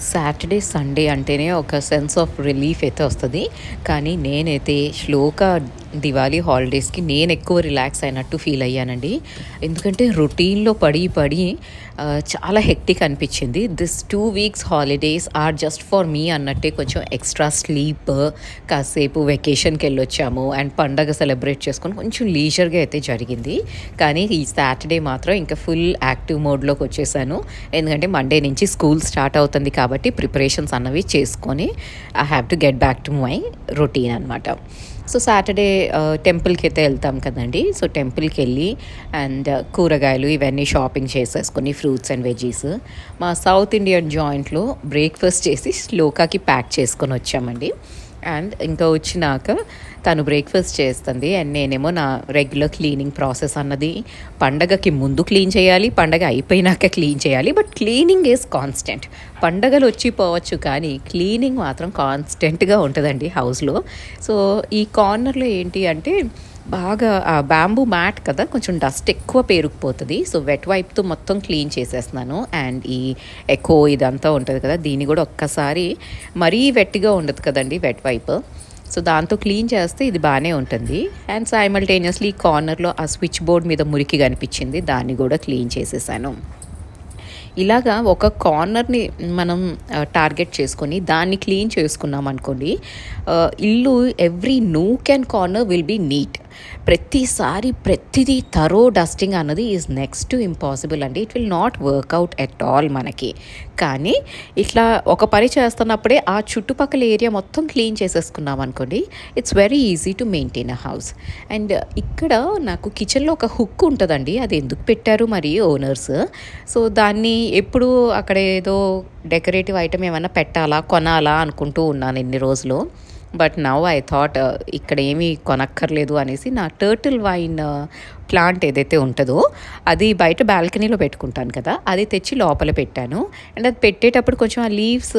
Saturday Sunday అంటేనే ఒక sense of relief అయితే వస్తుంది. కానీ నేనైతే శ్లోక దివాళీ హాలిడేస్కి నేను ఎక్కువ రిలాక్స్ అయినట్టు ఫీల్ అయ్యానండి. ఎందుకంటే రొటీన్లో పడి పడి చాలా హెక్టిక్ అనిపించింది. This two weeks holidays are just for me అన్నట్టే కొంచెం ఎక్స్ట్రా స్లీప్ కాసేపు వెకేషన్కి వెళ్ళొచ్చాము అండ్ పండగ సెలబ్రేట్ చేసుకొని కొంచెం లీజర్గా అయితే జరిగింది. కానీ ఈ సాటర్డే మాత్రం ఇంకా ఫుల్ యాక్టివ్ మోడ్లోకి వచ్చేసాను. ఎందుకంటే మండే నుంచి స్కూల్ స్టార్ట్ అవుతుంది కాబట్టి ప్రిపరేషన్స్ అన్నవి చేసుకొని I have to get back to my routine అనమాట సో సాటర్డే టెంపుల్కి అయితే వెళ్తాం కదండి. సో టెంపుల్కి వెళ్ళి అండ్ కూరగాయలు ఇవన్నీ షాపింగ్ చేసేసుకొని ఫ్రూట్స్ అండ్ వెజీస్ మా సౌత్ ఇండియన్ జాయింట్లో బ్రేక్ఫాస్ట్ చేసి శ్లోకాకి ప్యాక్ చేసుకొని వచ్చామండి. అండ్ ఇంకా వచ్చినాక తను బ్రేక్ఫాస్ట్ చేస్తుంది అండ్ నేనేమో నా రెగ్యులర్ క్లీనింగ్ ప్రాసెస్ అన్నది పండగకి ముందు క్లీన్ చేయాలి పండగ అయిపోయినాక క్లీన్ చేయాలి బట్ క్లీనింగ్ ఈజ్ కాన్స్టెంట్ పండగలు వచ్చి పోవచ్చు కానీ క్లీనింగ్ మాత్రం కాన్స్టెంట్గా ఉంటుందండి హౌస్లో సో ఈ కార్నర్లో ఏంటి అంటే బాగా ఆ బ్యాంబూ మ్యాట్ కదా కొంచెం డస్ట్ ఎక్కువ పేరుకుపోతుంది. సో వెట్ వైప్తో మొత్తం క్లీన్ చేసేస్తున్నాను అండ్ ఈ ఎకో ఇదంతా ఉంటుంది కదా దీన్ని కూడా ఒక్కసారి మరీ వెట్టిగా ఉండదు కదండి వెట్ వైప్ సో దాంతో క్లీన్ చేస్తే ఇది బాగానే ఉంటుంది. అండ్ సైమల్టేనియస్లీ కార్నర్లో ఆ స్విచ్ బోర్డ్ మీద మురికి కనిపించింది. దాన్ని కూడా క్లీన్ చేసేసాను. ఇలాగా ఒక కార్నర్ని మనం టార్గెట్ చేసుకొని దాన్ని క్లీన్ చేసుకున్నాం అనుకోండి ఇల్లు every nook and corner will be neat. ప్రతిసారి ప్రతిదీ తరో డస్టింగ్ అన్నది ఈజ్ నెక్స్ట్ టు ఇంపాసిబుల్ అండి. It will not work out at all మనకి. కానీ ఇట్లా ఒక పని చేస్తున్నప్పుడే ఆ చుట్టుపక్కల ఏరియా మొత్తం క్లీన్ చేసేసుకున్నాం అనుకోండి it's very easy to maintain a house and ఇక్కడ నాకు కిచెన్లో ఒక హుక్ ఉంటుందండి. అది ఎందుకు పెట్టారు మరి ఓనర్స్ సో దాన్ని ఎప్పుడు అక్కడ ఏదో డెకరేటివ్ ఐటమ్ ఏమైనా పెట్టాలా కొనాలా అనుకుంటూ ఉన్నాను ఇన్ని రోజులు. But now I thought uh, ఇక్కడ ఏమీ కొనక్కర్లేదు అనేసి నా టర్టిల్ వైన్ uh, ప్లాంట్ ఏదైతే ఉంటుందో అది బయట బాల్కనీలో పెట్టుకుంటాను కదా అది తెచ్చి లోపల పెట్టాను. అండ్ అది పెట్టేటప్పుడు కొంచెం ఆ లీవ్స్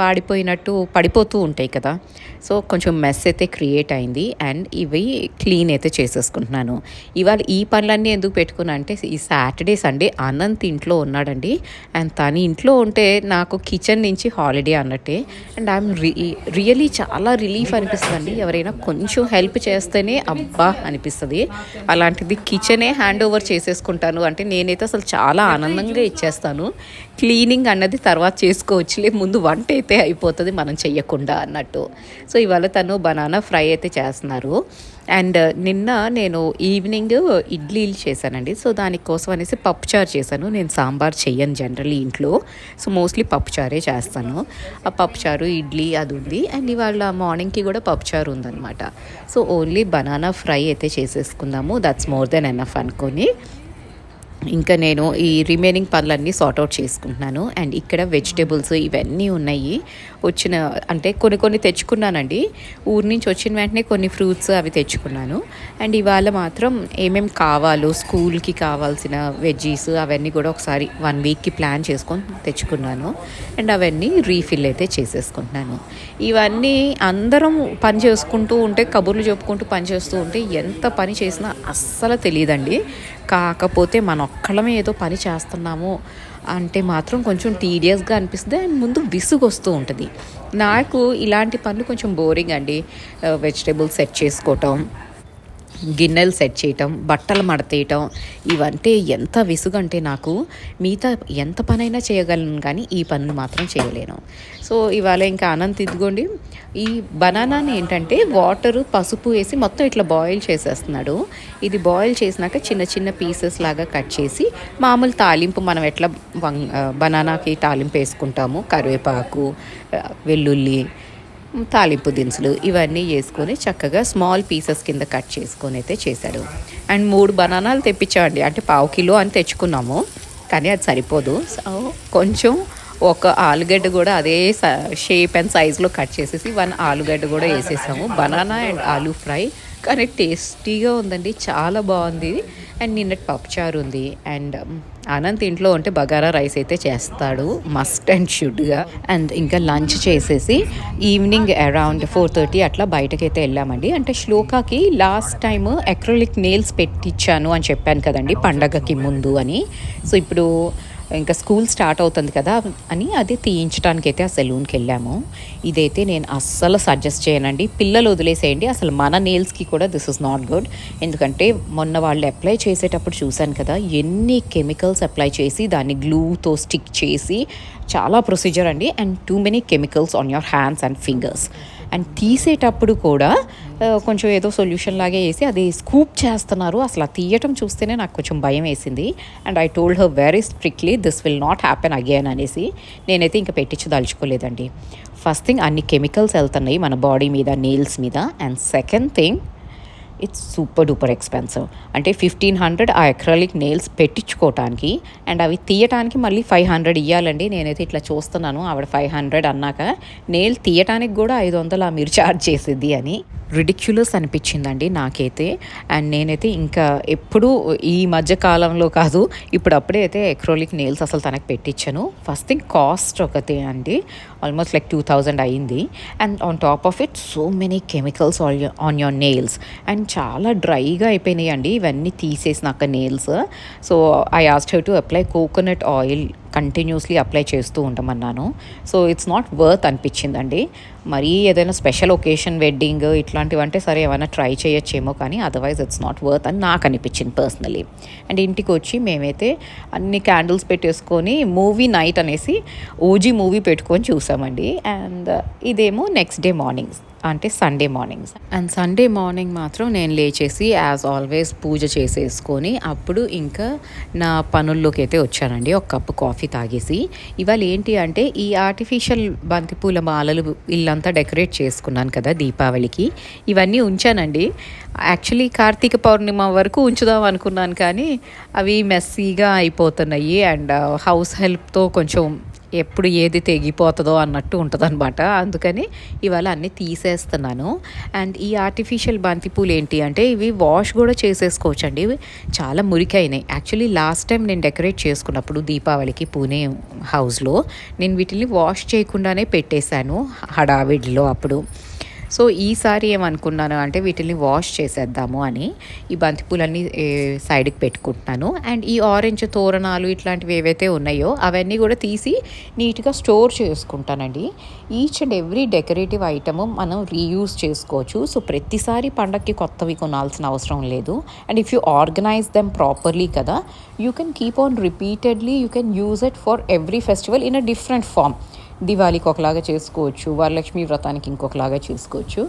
వాడిపోయినట్టు పడిపోతూ ఉంటాయి కదా. సో కొంచెం మెస్ అయితే క్రియేట్ అయింది. అండ్ ఇవి క్లీన్ అయితే చేసేసుకుంటున్నాను. ఇవాళ ఈ పనులన్నీ ఎందుకు పెట్టుకున్నా అంటే ఈ సాటర్డే సండే అనంత్ ఇంట్లో ఉన్నాడండి. అండ్ తను ఇంట్లో ఉంటే నాకు కిచెన్ నుంచి హాలిడే అన్నట్టే. అండ్ ఐఎమ్ రియలీ చాలా రిలీఫ్ అనిపిస్తుంది ఎవరైనా కొంచెం హెల్ప్ చేస్తేనే అబ్బా అనిపిస్తుంది. అలాంటిది కిచెనే హ్యాండ్ ఓవర్ చేసేసుకుంటాను. అంటే నేనైతే అసలు చాలా ఆనందంగా ఇచ్చేస్తాను. క్లీనింగ్ అన్నది తర్వాత చేసుకోవచ్చులే. ముందు వంట అయితే అయిపోతుంది మనం చెయ్యకుండా అన్నట్టు. సో ఇవాళ తను బనానా ఫ్రై అయితే చేస్తున్నారు. అండ్ నిన్న నేను ఈవినింగ్ ఇడ్లీలు చేశానండి. సో దానికోసం అనేసి పప్పుచారు చేశాను. నేను సాంబార్ చెయ్యను జనరల్లీ ఇంట్లో. సో మోస్ట్లీ పప్పుచారే చేస్తాను. ఆ పప్పుచారు ఇడ్లీ అది ఉంది. అండ్ ఇవాళ మార్నింగ్కి కూడా పప్పుచారు ఉందన్నమాట. సో ఓన్లీ బనానా ఫ్రై అయితే చేసేసుకుందాము. దట్స్ మోర్ దెన్ ఎనఫ్ అనుకొని. ఇంకా నేను ఈ రిమైనింగ్ పనులన్నీ సార్ట్ అవుట్ చేసుకుంటున్నాను. అండ్ ఇక్కడ వెజిటేబుల్స్ ఇవన్నీ ఉన్నాయి. వచ్చిన అంటే కొన్ని కొన్ని తెచ్చుకున్నానండి. ఊరి నుంచి వచ్చిన వెంటనే కొన్ని ఫ్రూట్స్ అవి తెచ్చుకున్నాను. అండ్ ఇవాళ మాత్రం ఏమేమి కావాలో స్కూల్కి కావాల్సిన వెజ్జీస్ అవన్నీ కూడా ఒకసారి వన్ వీక్కి ప్లాన్ చేసుకొని తెచ్చుకున్నాను. అండ్ అవన్నీ రీఫిల్ అయితే చేసేసుకుంటున్నాను. ఇవన్నీ అందరం పని చేసుకుంటూ ఉంటే కబుర్లు చెప్పుకుంటూ పని చేస్తూ ఉంటే ఎంత పని చేసినా అస్సలు తెలియదండి కాకపోతే మన ఒక్కళ్ళమే ఏదో పని చేస్తున్నాము అంటే మాత్రం కొంచెం టీడియస్గా అనిపిస్తుంది అండ్ ముందు విసుగు వస్తూ ఉంటుంది. నాకు ఇలాంటి పనులు కొంచెం బోరింగ్ అండి. వెజిటేబుల్స్ సెట్ చేసుకోవటం. గిన్నెలు సెట్ చేయటం బట్టలు మడతేయటం ఇవంటే ఎంత విసుగంటే నాకు మిగతా ఎంత పనైనా చేయగలను కానీ ఈ పనులు మాత్రం చేయలేను. సో ఇవాళ ఇంకా అనంత్ ఇదిగోండి ఈ బనానాని ఏంటంటే వాటరు పసుపు వేసి మొత్తం ఇట్లా బాయిల్ చేసేస్తున్నాడు. ఇది బాయిల్ చేసినాక చిన్న చిన్న పీసెస్ లాగా కట్ చేసి మామూలు తాలింపు మనం ఎట్లా వం- బనానాకి తాలింపు వేసుకుంటాము. కరివేపాకు వెల్లుల్లి తాలింపు దినుసులు ఇవన్నీ వేసుకొని చక్కగా స్మాల్ పీసెస్ కింద కట్ చేసుకొని అయితే చేశాడు. అండ్ మూడు బనానాలు తెప్పించామండి. అంటే పావు కిలో అని తెచ్చుకున్నాము. కానీ అది సరిపోదు. సో కొంచెం ఒక ఆలుగడ్డ కూడా అదే షేప్ అండ్ సైజులో కట్ చేసేసి వన్ ఆలుగడ్డ కూడా వేసేసాము. బనానా అండ్ ఆలూ ఫ్రై కానీ టేస్టీగా ఉందండి. చాలా బాగుంది. అండ్ నిన్నటి పప్పుచారు ఉంది. అండ్ అనంత్ ఇంట్లో ఉంటే బగారా రైస్ అయితే చేస్తాడు. మస్ట్ అండ్ షుడ్గా అండ్ ఇంకా లంచ్ చేసేసి ఈవినింగ్ అరౌండ్ ఫోర్ థర్టీ అట్లా బయటకైతే వెళ్ళామండి. అంటే శ్లోకాకి లాస్ట్ టైం అక్రోలిక్ నెయిల్స్ పెట్టించాను అని చెప్పాను కదండి పండగకి ముందు అని. సో ఇప్పుడు ఇంకా స్కూల్ స్టార్ట్ అవుతుంది కదా అని అది తీయించడానికి అయితే ఆ సెలూన్కి వెళ్ళాము. ఇదైతే నేను అస్సలు సజెస్ట్ చేయనండి. పిల్లలు వదిలేసేయండి. అసలు మన నేల్స్కి కూడా దిస్ ఇస్ నాట్ గుడ్ ఎందుకంటే మొన్న వాళ్ళు అప్లై చేసేటప్పుడు చూశాను కదా ఎన్ని కెమికల్స్ అప్లై చేసి దాన్ని గ్లూతో స్టిక్ చేసి చాలా ప్రొసీజర్ అండి. And too many chemicals on your hands and fingers and తీసేటప్పుడు కూడా కొంచెం ఏదో సొల్యూషన్ లాగే వేసి అది స్కూప్ చేస్తున్నారు. అసలు ఆ తీయటం చూస్తేనే నాకు కొంచెం భయం వేసింది. And I told her very strictly this will not happen again అనేసి నేనైతే ఇంకా పెట్టించదలుచుకోలేదండి ఫస్ట్ థింగ్ అన్ని కెమికల్స్ వెళ్తున్నాయి మన బాడీ మీద నెయిల్స్ మీద. And second thing it's super duper expensive అంటే ఫిఫ్టీన్ హండ్రెడ్ ఆ అక్రాలిక్ నెయిల్స్ పెట్టించుకోవటానికి అండ్ అవి తీయటానికి మళ్ళీ ఫైవ్ హండ్రెడ్ ఇవ్వాలండి నేనైతే ఇట్లా చూస్తున్నాను. ఆవిడ ఫైవ్ హండ్రెడ్ అన్నాక. నెయిల్ తీయటానికి కూడా ఐదు వందలు మీరు ఛార్జ్ చేసిద్ది అని. రిడిక్యులస్ అనిపించిందండి నాకైతే. అండ్ నేనైతే ఇంకా ఎప్పుడు ఈ మధ్య కాలంలో కాదు ఇప్పుడు అప్పుడే అయితే ఎక్రోలిక్ నెయిల్స్ అసలు తనకు పెట్టించాను ఫస్ట్ థింగ్ కాస్ట్ ఒకటి అండి. ఆల్మోస్ట్ లైక్ టూ థౌజండ్ అయింది. And on top of it so many chemicals on your nails and చాలా డ్రైగా అయిపోయినాయి అండి ఇవన్నీ తీసేసినాక nails so I asked her to apply coconut oil continuously apply చేస్తూ ఉంటామన్నాను సో ఇట్స్ నాట్ వర్త్ అనిపించిందండి. మరీ ఏదైనా స్పెషల్ ఒకేషన్ వెడ్డింగ్ ఇట్లాంటివి అంటే సరే ఏమైనా ట్రై చేయొచ్చేమో కానీ అదర్వైజ్ ఇట్స్ నాట్ వర్త్ అని నాకు అనిపించింది పర్సనలీ అండ్ ఇంటికి వచ్చి మేమైతే అన్ని క్యాండిల్స్ పెట్టేసుకొని మూవీ నైట్ అనేసి ఓజీ మూవీ పెట్టుకొని చూసామండి. అండ్ ఇదేమో నెక్స్ట్ డే మార్నింగ్ అంటే Sunday mornings and Sunday morning మాత్రం నేను లేచేసి యాజ్ ఆల్వేస్ పూజ చేసేసుకొని అప్పుడు ఇంకా నా పనుల్లోకి అయితే వచ్చానండి. ఒక కప్పు కాఫీ తాగేసి ఇవాళ ఏంటి అంటే ఈ ఆర్టిఫిషియల్ బంతిపూల మాలలు ఇల్లంతా డెకరేట్ చేసుకున్నాను కదా దీపావళికి. ఇవన్నీ ఉంచానండి. యాక్చువల్లీ కార్తీక పౌర్ణిమ వరకు ఉంచుదాం అనుకున్నాను కానీ అవి మెస్సీగా అయిపోతున్నాయి. అండ్ హౌస్ హెల్ప్తో కొంచెం ఎప్పుడు ఏది తెగిపోతుందో అన్నట్టు ఉంటుందన్నమాట. అందుకని ఇవాళ అన్నీ తీసేస్తున్నాను. అండ్ ఈ ఆర్టిఫిషియల్ బంతిపూలు ఏంటి అంటే ఇవి వాష్ కూడా చేసేసుకోవచ్చండి. ఇవి చాలా మురికైనాయి. యాక్చువల్లీ లాస్ట్ టైం నేను డెకరేట్ చేసుకున్నప్పుడు దీపావళికి పూణే హౌస్లో నేను వీటిని వాష్ చేయకుండానే పెట్టేశాను హడావిడిలో అప్పుడు. సో ఈసారి ఏమనుకున్నాను అంటే వీటిని వాష్ చేసేద్దాము అని ఈ బంతిపూలన్నీ సైడ్కి పెట్టుకుంటున్నాను. అండ్ ఈ ఆరెంజ్ తోరణాలు ఇట్లాంటివి ఏవైతే ఉన్నాయో అవన్నీ కూడా తీసి నీట్గా స్టోర్ చేసుకుంటానండి. Each and every decorative item మనం రీయూజ్ చేసుకోవచ్చు. సో ప్రతిసారి పండగకి కొత్తవి కొనాల్సిన అవసరం లేదు. And if you organise them properly కదా you can keep on repeatedly you can use it for every festival in a different form దివాళీకి ఒకలాగా చేసుకోవచ్చు వరలక్ష్మి వ్రతానికి ఇంకొకలాగా చేసుకోవచ్చు.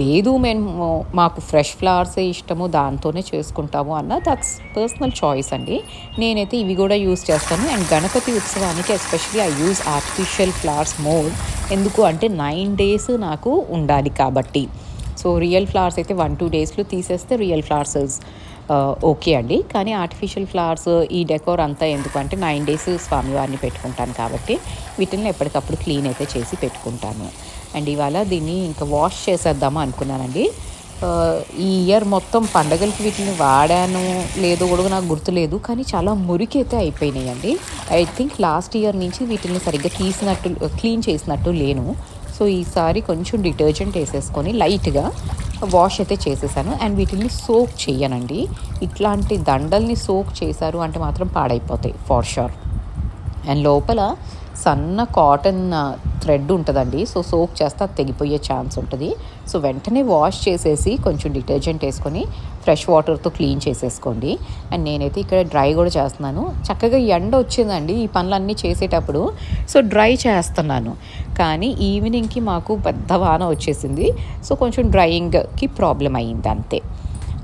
లేదు మేము మాకు ఫ్రెష్ ఫ్లవర్సే ఇష్టము దాంతోనే చేసుకుంటాము అన్న దట్స్ పర్సనల్ చాయిస్ అండి. నేనైతే ఇవి కూడా యూస్ చేస్తాను. అండ్ గణపతి ఉత్సవానికి especially I use artificial flowers more ఎందుకు అంటే నైన్ డేస్ నాకు ఉండాలి కాబట్టి. సో రియల్ ఫ్లవర్స్ అయితే వన్ టూ డేస్లో తీసేస్తే రియల్ ఫ్లవర్స్ ఓకే అండి. కానీ ఆర్టిఫిషియల్ ఫ్లవర్స్ ఈ డెకోర్ అంతా ఎందుకు అంటే నైన్ డేస్ స్వామివారిని పెట్టుకుంటాను కాబట్టి వీటిని ఎప్పటికప్పుడు క్లీన్ అయితే చేసి పెట్టుకుంటాను. అండ్ ఇవాళ దీన్ని ఇంకా వాష్ చేసేద్దాము అనుకున్నానండి. ఈ ఇయర్ మొత్తం పండగలకి వీటిని వాడాను లేదో కూడా నాకు గుర్తులేదు కానీ చాలా మురికి అయితే అయిపోయినాయండి. ఐ థింక్ లాస్ట్ ఇయర్ నుంచి వీటిని సరిగ్గా తీసినట్టు క్లీన్ చేసినట్టు లేను. సో ఈసారి కొంచెం డిటర్జెంట్ వేసేసుకొని లైట్గా వాష్ అయితే చేసేసాను. అండ్ వీటిని సోక్ చేయనండి ఇట్లాంటి దండల్ని సోక్ చేశారు అంటే మాత్రం పాడైపోతాయి ఫార్ షూర్ అండ్ లోపల సన్న కాటన్ థ్రెడ్ ఉంటుందండి. సో సోక్ చేస్తే అది తెగిపోయే ఛాన్స్ ఉంటుంది. సో వెంటనే వాష్ చేసేసి కొంచెం డిటర్జెంట్ వేసుకొని ఫ్రెష్ వాటర్తో క్లీన్ చేసేసుకోండి. అండ్ నేనైతే ఇక్కడ డ్రై కూడా చేస్తున్నాను. చక్కగా ఎండ వచ్చిందండి ఈ పనులన్నీ చేసేటప్పుడు. సో డ్రై చేస్తున్నాను. కానీ ఈవినింగ్కి మాకు పెద్ద వాన వచ్చేసింది. సో కొంచెం డ్రైయింగ్కి ప్రాబ్లం అయ్యింది అంతే.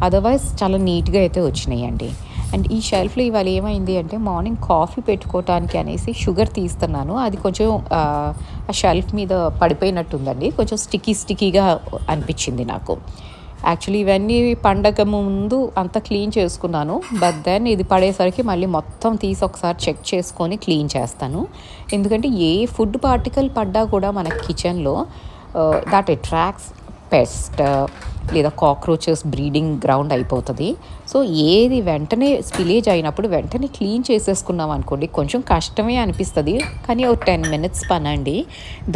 అదర్వైజ్ చాలా నీట్గా అయితే వచ్చినాయండి. అండ్ ఈ షెల్ఫ్లో ఇవాళ ఏమైంది అంటే మార్నింగ్ కాఫీ పెట్టుకోవటానికి అనేసి షుగర్ తీస్తున్నాను. అది కొంచెం ఆ, షెల్ఫ్ మీద పడిపోయినట్టుందండి. కొంచెం స్టిక్కీ స్టిక్కీగా అనిపించింది నాకు. యాక్చువల్లీ ఇవన్నీ పండగ ముందు అంత క్లీన్ చేసుకున్నాను. బట్ దెన్ ఇది పడేసరికి మళ్ళీ మొత్తం తీసి ఒకసారి చెక్ చేసుకొని క్లీన్ చేస్తాను. ఎందుకంటే ఏ ఫుడ్ పార్టికల్ పడ్డా కూడా మన కిచెన్లో దట్ అట్రాక్ట్స్ పెస్ట్ లేదా కాక్రోచెస్ బ్రీడింగ్ గ్రౌండ్ అయిపోతుంది. సో ఏది వెంటనే స్పిలేజ్ అయినప్పుడు వెంటనే క్లీన్ చేసేసుకున్నాం అనుకోండి కొంచెం కష్టమే అనిపిస్తుంది. కానీ ఒక టెన్ మినిట్స్ పని అండి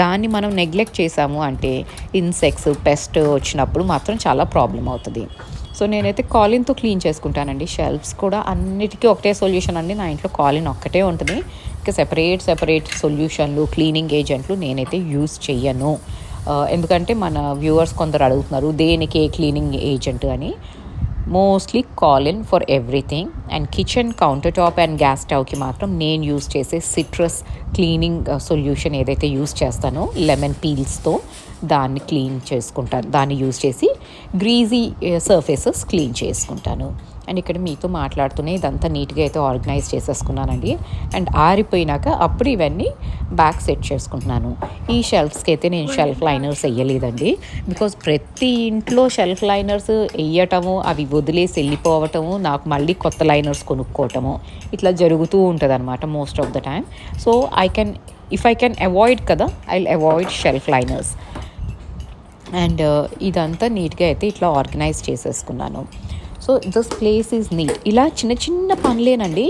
దాన్ని మనం నెగ్లెక్ట్ చేసాము అంటే ఇన్సెక్ట్స్ పెస్ట్ వచ్చినప్పుడు మాత్రం చాలా ప్రాబ్లం అవుతుంది. సో నేనైతే కాలిన్తో క్లీన్ చేసుకుంటానండి. షెల్ఫ్స్ కూడా అన్నిటికీ ఒకటే సొల్యూషన్ అండి. నా ఇంట్లో కాలిన్ ఒక్కటే ఉంటుంది. ఇంకా సెపరేట్ సెపరేట్ సొల్యూషన్లు క్లీనింగ్ ఏజెంట్లు నేనైతే యూస్ చెయ్యను. ఎందుకంటే మన వ్యూవర్స్ కొందరు అడుగుతున్నారు దేనికి ఏ క్లీనింగ్ ఏజెంట్ అని. Mostly call in for everything and kitchen counter top and gas స్టవ్కి మాత్రం నేను యూస్ చేసే సిట్రస్ క్లీనింగ్ సొల్యూషన్ ఏదైతే యూస్ చేస్తానో లెమన్ పీల్స్తో దాన్ని క్లీన్ చేసుకుంటాను దాన్ని యూస్ చేసి గ్రీజీ సర్ఫేసెస్ క్లీన్ చేసుకుంటాను. అండ్ ఇక్కడ మీతో మాట్లాడుతూనే ఇదంతా నీట్గా అయితే ఆర్గనైజ్ చేసేసుకున్నానండి. అండ్ ఆరిపోయినాక అప్పుడు ఇవన్నీ బ్యాక్ సెట్ చేసుకుంటున్నాను. ఈ షెల్ఫ్స్కి అయితే నేను షెల్ఫ్ లైనర్స్ వేయలేదండి. బికాజ్ ప్రతి ఇంట్లో షెల్ఫ్ లైనర్స్ వేయటము అవి వదిలేసి వెళ్ళిపోవటము నాకు మళ్ళీ కొత్త లైనర్స్ కొనుక్కోవటము ఇట్లా జరుగుతూ ఉంటుంది అనమాట most of the time so I can if I can avoid కదా I avoid shelf liners and ఇదంతా నీట్గా అయితే ఇట్లా ఆర్గనైజ్ చేసేసుకున్నాను. So this place is neat ఇలా చిన్న చిన్న పనులేనండి.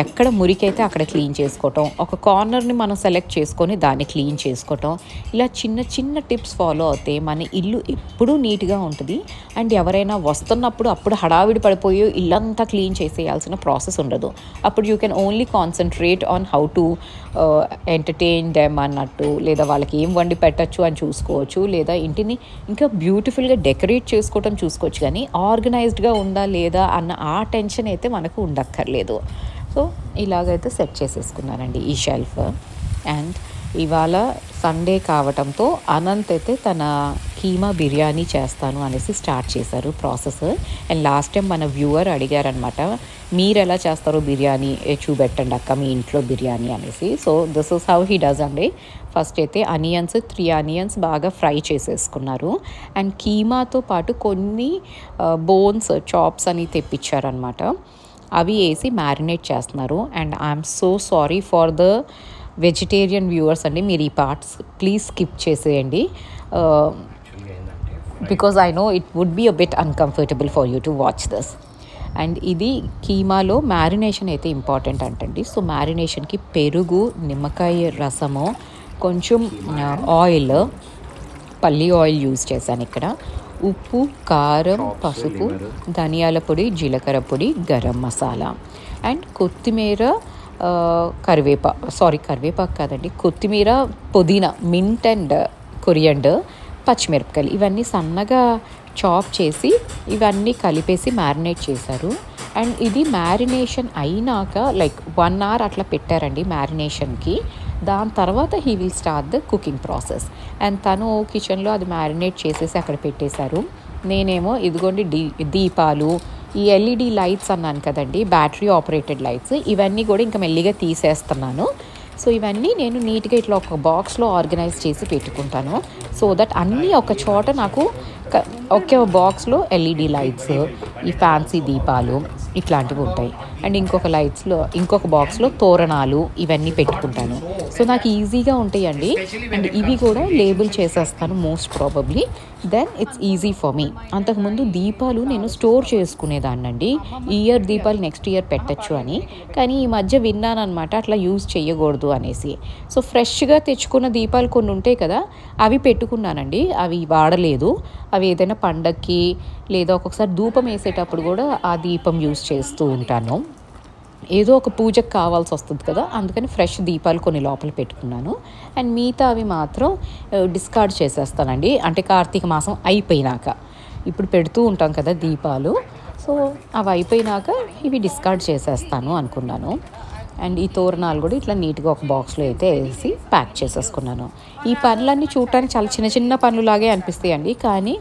ఎక్కడ మురికైతే అక్కడ క్లీన్ చేసుకోవటం ఒక కార్నర్ని మనం సెలెక్ట్ చేసుకొని దాన్ని క్లీన్ చేసుకోవటం ఇలా చిన్న చిన్న టిప్స్ ఫాలో అవుతే మన ఇల్లు ఎప్పుడూ నీట్గా ఉంటుంది. అండ్ ఎవరైనా వస్తున్నప్పుడు అప్పుడు హడావిడి పడిపోయి ఇల్లంతా క్లీన్ చేసేయాల్సిన ప్రాసెస్ ఉండదు. అప్పుడు you can only concentrate on how to entertain them అన్నట్టు లేదా వాళ్ళకి ఏం వండి పెట్టచ్చు అని చూసుకోవచ్చు లేదా ఇంటిని ఇంకా బ్యూటిఫుల్గా డెకరేట్ చేసుకోవటం చూసుకోవచ్చు. కానీ ఆర్గనైజ్డ్గా ఉందా లేదా అన్న ఆ టెన్షన్ అయితే మనకు ఉండక్కర్లేదు. సో ఇలాగైతే సెట్ చేసేసుకున్నానండి ఈ షెల్ఫ్. అండ్ ఇవాళ సండే కావటంతో అనంత్ అయితే తన కీమా బిర్యానీ చేస్తాను అనేసి స్టార్ట్ చేశారు ప్రాసెస్. అండ్ లాస్ట్ టైం మన వ్యూవర్ అడిగారనమాట మీరు ఎలా చేస్తారో బిర్యానీ? చూపెట్టండి అక్క మీ ఇంట్లో బిర్యానీ అనేసి. So this is how he does అండి. ఫస్ట్ అయితే అనియన్స్ త్రీ అనియన్స్ బాగా ఫ్రై చేసేసుకున్నారు. అండ్ కీమాతో పాటు కొన్ని బోన్స్ చాప్స్ అని తెప్పించారనమాట. అవి వేసి మ్యారినేట్ చేస్తున్నారు. And I'm so sorry for the vegetarian viewers అండి. మీరు ఈ పార్ట్స్ ప్లీజ్ స్కిప్ చేసేయండి. Because I know it would be a bit uncomfortable for you to watch this. And ఇది కీమాలో మ్యారినేషన్ అయితే ఇంపార్టెంట్ అంటండి. సో మ్యారినేషన్కి పెరుగు నిమ్మకాయ రసము కొంచెం ఆయిల్ పల్లి ఆయిల్ యూజ్ చేశాను ఇక్కడ. ఉప్పు కారం పసుపు ధనియాల పొడి జీలకర్ర పొడి గరం మసాలా. అండ్ కొత్తిమీర కరివేపా సారీ కరివేపాకు కాదండి. కొత్తిమీర పుదీనా మింట్ అండ్ కొరియండర్ పచ్చిమిరపకాయలు. ఇవన్నీ సన్నగా చాప్ చేసి ఇవన్నీ కలిపేసి మ్యారినేట్ చేశారు. అండ్ ఇది మ్యారినేషన్ అయినాక లైక్ వన్ అవర్ అట్లా పెట్టారండి మ్యారినేషన్కి. దాని తర్వాత he will start the cooking process and తను కిచెన్లో అది మ్యారినేట్ చేసేసి అక్కడ పెట్టేశారు. నేనేమో ఇదిగోండి దీ దీపాలు ఈ ఎల్ఈడి లైట్స్ అన్నాను కదండి బ్యాటరీ ఆపరేటెడ్ లైట్స్ ఇవన్నీ కూడా ఇంకా మెల్లిగా తీసేస్తున్నాను. సో ఇవన్నీ నేను నీట్గా ఇట్లా ఒక బాక్స్లో ఆర్గనైజ్ చేసి పెట్టుకుంటాను. సో దట్ అన్నీ ఒక చోట నాకు ఒకే బాక్స్లో ఎల్ఈడి లైట్స్ ఈ ఫ్యాన్సీ దీపాలు ఇట్లాంటివి ఉంటాయి. అండ్ ఇంకొక లైట్స్లో ఇంకొక బాక్స్లో తోరణాలు ఇవన్నీ పెట్టుకుంటాను. సో నాకు ఈజీగా ఉంటాయండి. అండ్ ఇవి కూడా లేబుల్ చేసేస్తాను most probably. Then it's easy for me. అంతకుముందు దీపాలు నేను స్టోర్ చేసుకునేదాన్నండి. ఈ ఇయర్ దీపాలు నెక్స్ట్ ఇయర్ పెట్టచ్చు అని. కానీ ఈ మధ్య విన్నాను అనమాట అట్లా యూజ్ చేయకూడదు అనేసి. సో ఫ్రెష్గా తెచ్చుకున్న దీపాలు కొన్ని ఉంటాయి కదా అవి పెట్టుకున్నానండి. అవి వాడలేదు. అవి ఏదైనా పండక్కి లేదా ఒక్కొక్కసారి ధూపం వేసేటప్పుడు కూడా ఆ దీపం యూజ్ చేస్తూ ఉంటాను. ఏదో ఒక పూజకు కావాల్సి వస్తుంది కదా అందుకని ఫ్రెష్ దీపాలు కొన్ని లోపల పెట్టుకున్నాను. అండ్ మిగతా అవి మాత్రం డిస్కార్డ్ చేసేస్తానండి. అంటే కార్తీక మాసం అయిపోయినాక. ఇప్పుడు పెడుతూ ఉంటాం కదా దీపాలు. సో అవి అయిపోయినాక ఇవి డిస్కార్డ్ చేసేస్తాను అనుకున్నాను. అండ్ ఈ తోరణాలు కూడా ఇట్లా నీట్గా ఒక బాక్స్లో అయితే వేసి ప్యాక్ చేసేసుకున్నాను. ఈ పనులన్నీ చూడటానికి చాలా చిన్న చిన్న పనులాగే అనిపిస్తాయండి. కానీ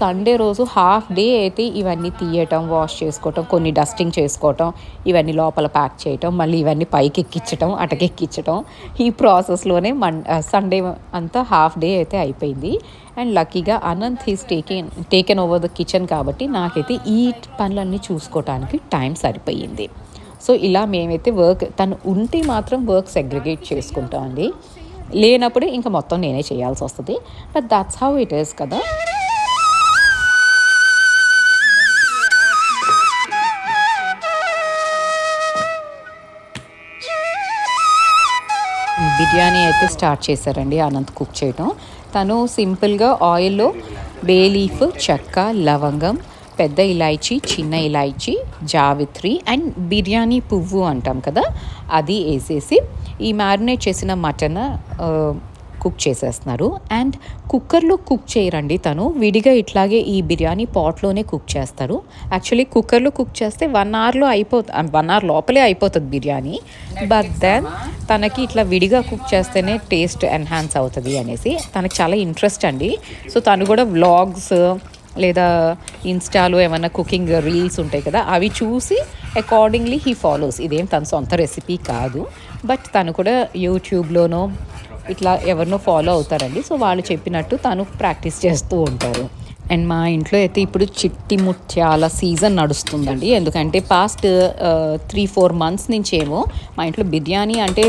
సండే రోజు హాఫ్ డే అయితే ఇవన్నీ తీయటం వాష్ చేసుకోవటం కొన్ని డస్టింగ్ చేసుకోవటం ఇవన్నీ లోపల ప్యాక్ చేయటం మళ్ళీ ఇవన్నీ పైకి ఎక్కించటం అటకెక్కించటం ఈ ప్రాసెస్లోనే మన్ సండే అంతా హాఫ్ డే అయితే అయిపోయింది. అండ్ లక్కీగా Anant he's taken taken over the kitchen కాబట్టి నాకైతే ఈ పనులన్నీ చూసుకోవటానికి టైం సరిపోయింది. సో ఇలా మేమైతే వర్క్ తను ఉంటే మాత్రం వర్క్ సెగ్రిగేట్ చేసుకుంటామండి. లేనప్పుడు ఇంకా మొత్తం నేనే చేయాల్సి వస్తుంది. But that's how it is కదా. బిర్యానీ అయితే స్టార్ట్ చేశారండి అనంత్ కుక్ చేయటం. తను సింపుల్గా ఆయిల్లో బే లీఫ్ చెక్క లవంగం పెద్ద ఇలాయచీ చిన్న ఇలాయచీ జావిత్రి అండ్ బిర్యానీ పువ్వు అంటాం కదా అది వేసేసి ఈ మ్యారినేట్ చేసిన మటన్ కుక్ చేసేస్తున్నారు. అండ్ కుక్కర్లో కుక్ చేయరండి తను. విడిగా ఇట్లాగే ఈ బిర్యానీ పాట్లోనే కుక్ చేస్తారు. యాక్చువల్లీ కుక్కర్లో కుక్ చేస్తే వన్ అవర్లో అయిపోతుంది వన్ అవర్ లోపలే అయిపోతుంది బిర్యానీ. బట్ దెన్ తనకి ఇట్లా విడిగా కుక్ చేస్తేనే టేస్ట్ ఎన్హాన్స్ అవుతుంది అనేసి తనకి చాలా ఇంట్రెస్ట్ అండి. సో తను కూడా వ్లాగ్స్ లేదా ఇన్స్టాలో ఏమైనా కుకింగ్ రీల్స్ ఉంటాయి కదా అవి చూసి అకార్డింగ్లీ హీ ఫాలోస్ ఇదేం తన సొంత రెసిపీ కాదు. బట్ తను కూడా యూట్యూబ్లోనో ఇట్లా ఎవరినో ఫాలో అవుతారండి. సో వాళ్ళు చెప్పినట్టు తను ప్రాక్టీస్ చేస్తూ ఉంటారు. అండ్ మా ఇంట్లో అయితే ఇప్పుడు చిట్టి ముత్యాల సీజన్ నడుస్తుందండి. ఎందుకంటే పాస్ట్ త్రీ ఫోర్ మంత్స్ నుంచేమో మా ఇంట్లో బిర్యానీ అంటే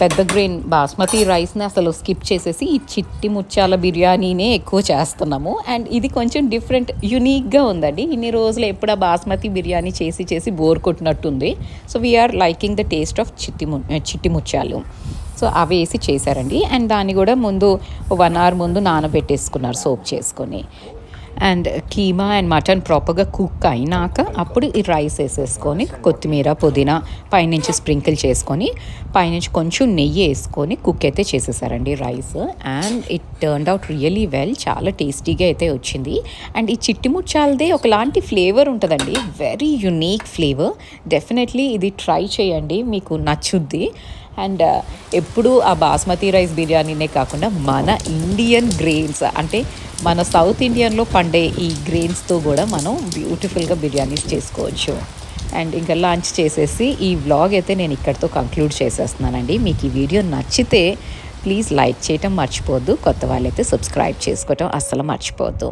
పెద్ద గ్రెయిన్ బాస్మతి రైస్ని అసలు స్కిప్ చేసేసి ఈ చిట్టి ముత్యాల బిర్యానీనే ఎక్కువ చేస్తున్నాము. అండ్ ఇది కొంచెం డిఫరెంట్ యునీక్గా ఉందండి. ఇన్ని రోజులు ఎప్పుడు బాస్మతి బిర్యానీ చేసి చేసి bore కొట్టినట్టుంది. So we're liking the taste of చిట్టి ము చిట్టి ముత్యాలు. సో అవి వేసి చేశారండి. అండ్ దాన్ని కూడా ముందు వన్ అవర్ ముందు నానబెట్టేసుకున్నారు సోప్ చేసుకొని. అండ్ కీమా అండ్ మటన్ ప్రాపర్గా కుక్ అయినాక అప్పుడు ఈ రైస్ వేసేసుకొని కొత్తిమీర పుదీనా పైనుంచి స్ప్రింకిల్ చేసుకొని పైనుంచి కొంచెం నెయ్యి వేసుకొని కుక్ అయితే చేసేసారండి rice. And it turn out really well చాలా టేస్టీగా అయితే వచ్చింది. అండ్ ఈ చిట్టి ముచ్చాలదే ఒకలాంటి ఫ్లేవర్ ఉంటుందండి. Very unique flavour. డెఫినెట్లీ ఇది ట్రై చేయండి మీకు నచ్చుద్ది. అండ్ ఎప్పుడు ఆ బాస్మతి రైస్ బిర్యానీనే కాకుండా మన ఇండియన్ గ్రెయిన్స్ అంటే మన సౌత్ ఇండియన్లో పండే ఈ గ్రెయిన్స్తో కూడా మనం బ్యూటిఫుల్గా బిర్యానీస్ చేసుకోవచ్చు. అండ్ ఇంకా లంచ్ చేసేసి ఈ వ్లాగ్ అయితే నేను ఇక్కడితో కంక్లూడ్ చేసేస్తున్నానండి. మీకు ఈ వీడియో నచ్చితే ప్లీజ్ లైక్ చేయటం మర్చిపోవద్దు. కొత్త వాళ్ళైతే సబ్స్క్రైబ్ చేసుకోవటం అస్సలు మర్చిపోవద్దు.